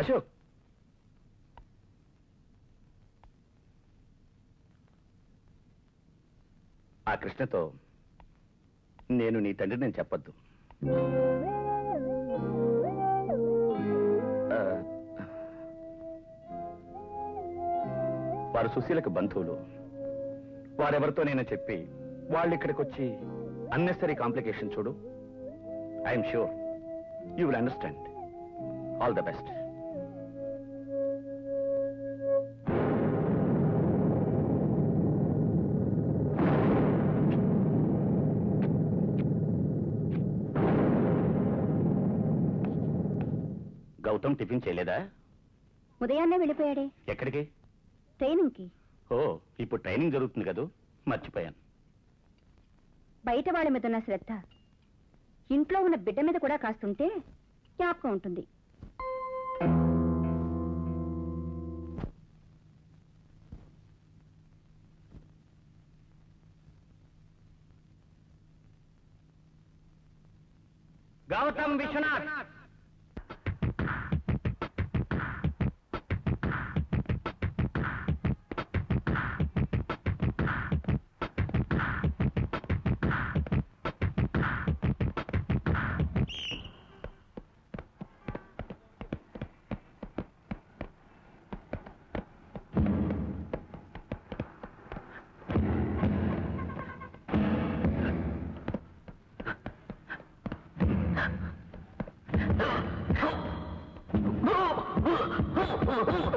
అశోక్. ఆ కృష్ణతో నేను నీ తండ్రి నేను చెప్పొద్దు. వారు సుశీలకు బంధువులు. వారెవరితో నేను చెప్పి వాళ్ళు ఇక్కడికి వచ్చి అన్నెసరీ కాంప్లికేషన్ చూడు. I'm sure you will understand. All the best. Gautam tiffin చేయలేదా? ఉదయాన్నే వెళ్ళిపోయాడే. ఎక్కడికి? ట్రైనింగ్కి. ఓ ఇప్పుడు ట్రైనింగ్ జరుగుతుంది కదూ? మర్చిపోయాను. బయట వాళ్ళ మీద ఉన్న శ్రద్ధ. ఇంట్లో ఉన్న బిడ్డ మీద కూడా కాస్తుంటే జ్ఞాపకం ఉంటుంది. Gautam Viswanath! Ha ha ha!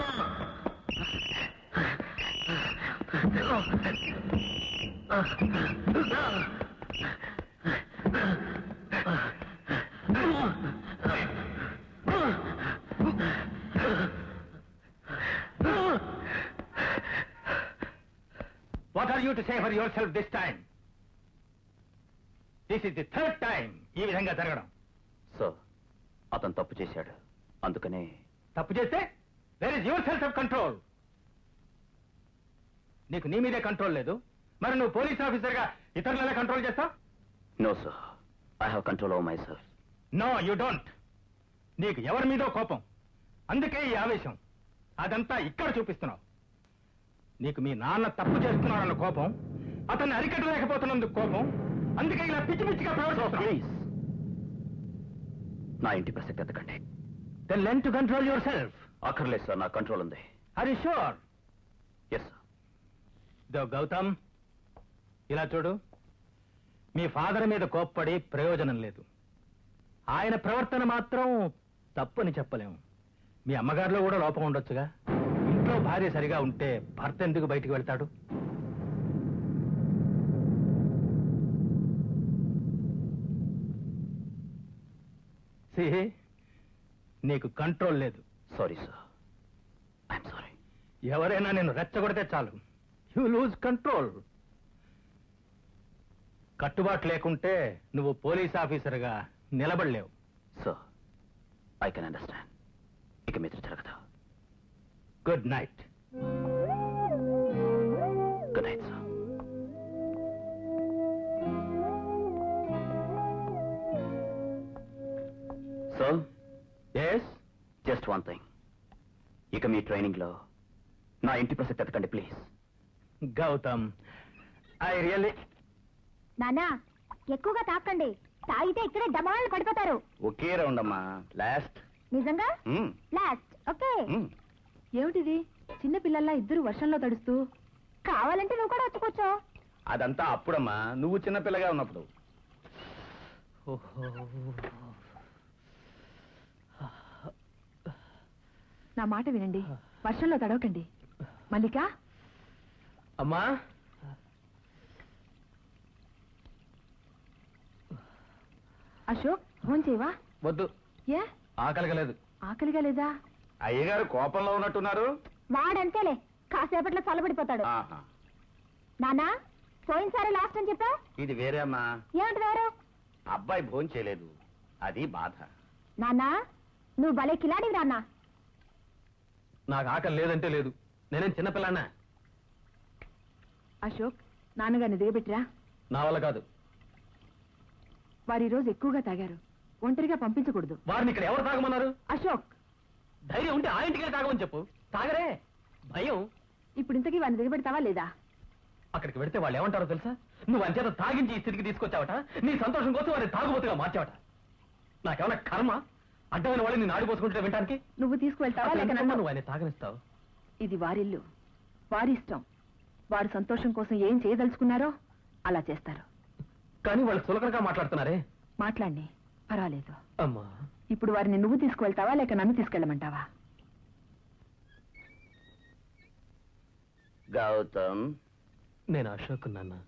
What are you to say for yourself this time this is the third time ఈ విధంగా జరగడం. సో అతను తప్పు చేశాడు. అందుకనే తప్పు చేస్తే there is your self control నీకు నీ మీదే కంట్రోల్ లేదు. మరి నువ్వు పోలీస్ ఆఫీసర్గా ఇతరుల కంట్రోల్ చేస్తావు? No sir I have control over myself no you don't నీకు ఎవరి మీదో కోపం. అందుకే ఈ ఆవేశం. అదంతా ఇక్కడ చూపిస్తున్నావు. నీకు మీ నాన్న తప్పు చేస్తున్నాడన్న కోపం అతన్ని అరికట్టలేకపోతున్నందుకు కోపం అందుకే ఇలా పిచ్చి పిచ్చిగా ప్రవర్తిస్తున్నావు. ప్లీజ్ నా ఇంటి ప్రసక్తి ఎత్తకండి. Then learn to control yourself అక్కర్లేదు సార్ నా కంట్రోల్ ఉంది. Hari sure yes sir though Gautam ఇలా చూడు. మీ ఫాదర్ మీద కోప్పడి ప్రయోజనం లేదు. ఆయన ప్రవర్తన మాత్రం తప్పని చెప్పలేము. మీ అమ్మగారిలో కూడా లోపం ఉండొచ్చుగా. ఇంట్లో భార్య సరిగా ఉంటే భర్త ఎందుకు బయటికి వెళ్తాడు? See, నీకు కంట్రోల్ లేదు. Sorry sir. I'm sorry. ఎవరైనా నేను రెచ్చగొడితే చాలు. యు లూజ్ కంట్రోల్ కట్టుబాటు లేకుంటే నువ్వు పోలీస్ ఆఫీసర్గా నిలబడలేవు. సార్ ఐ కెన్ అండర్స్టాండ్ ఇక మీద జరగదు. Good night good night sir so yes just one thing ఇక మీ ట్రైనింగ్లో నా ఇంటి ప్రసక్తి ఎత్తకండి ప్లీజ్ గౌతమ్ ఐ రియల్లీ నానా ఎక్కువగా తాకండి. తాగితే ఇక్కడే డమాళ్ళు పడిపోతారు. ఒకే రౌండ్ అమ్మా లాస్ట్ నిజంగా లాస్ట్ ఓకే. ఏమిటిది? చిన్న పిల్లల్లా ఇద్దరు వర్షంలో తడుస్తూ? కావాలంటే నువ్వు కూడా వచ్చుకోవచ్చు అదంతా అప్పుడమ్మా. నువ్వు చిన్నపిల్లగా ఉన్నప్పుడు. నా మాట వినండి. వర్షంలో తడవకండి. మల్లిక? అమ్మా. అశోక్ ఫోన్ చేయవా? వద్దు. ఏ? ఆకలిగలేదు ఆకలిగా లేదా? అయ్యగారు కోపంలో ఉన్నట్టున్నారు. వాడంతేలే కాసేపట్లో చల్లబడిపోతాడు. ఆహా. నానా పోయినసారి లాస్ట్ అని చెప్పా ఇది వేరే అమ్మా. ఏమిటి వేరు అబ్బాయి భోజనం చేయలేదు. అది బాధ. నాన్నా నువ్వు భలే కిలాడివి నాన్నా. నాకు ఆకలి లేదంటే లేదు. నేనేం చిన్నపిల్లనా? అశోక్ నాన్నగారిని దిగబెట్టిరా. నా వల్ల కాదు. వారు ఈరోజు ఎక్కువగా తాగారు. ఒంటరిగా పంపించకూడదు. వారిని ఇక్కడ ఎవరు తాగమన్నారు? అశోక్! ధైర్యం ఉంటే ఆ ఇంటికే తాగమని చెప్పు. తాగరే. భయం. ఇప్పుడు ఇంతకీ వారిని దిగబెడతావా లేదా? అక్కడికి వెడితే వాళ్ళు ఏమంటారో తెలుసా? నువ్వు అంచేత తాగించి ఈ స్థితికి తీసుకొచ్చావట? నీ సంతోషం కోసం వారిని తాగుబోతుగా మార్చావట. నాకేమన్నా కర్మ? అడ్డమైన వాళ్ళు నేను ఆడిపోసుకుంటే వినడానికి నువ్వు తీసుకువెళ్తావా లేక నన్ను? నువ్వు ఆయన తాగనిస్తావు? ఇది వారిల్లు. వారి ఇష్టం. వారి సంతోషం కోసం ఏం చేయదలుచుకున్నారో అలా చేస్తారు. కానీ వాళ్ళు సులకనగా మాట్లాడుతున్నారే? మాట్లాడి పర్వాలేదు. అమ్మా. ఇప్పుడు వారిని నువ్వు తీసుకువెళ్తావా లేక నన్ను తీసుకెళ్ళమంటావా? గౌతమ్. నేను అశోక్ నాన్న.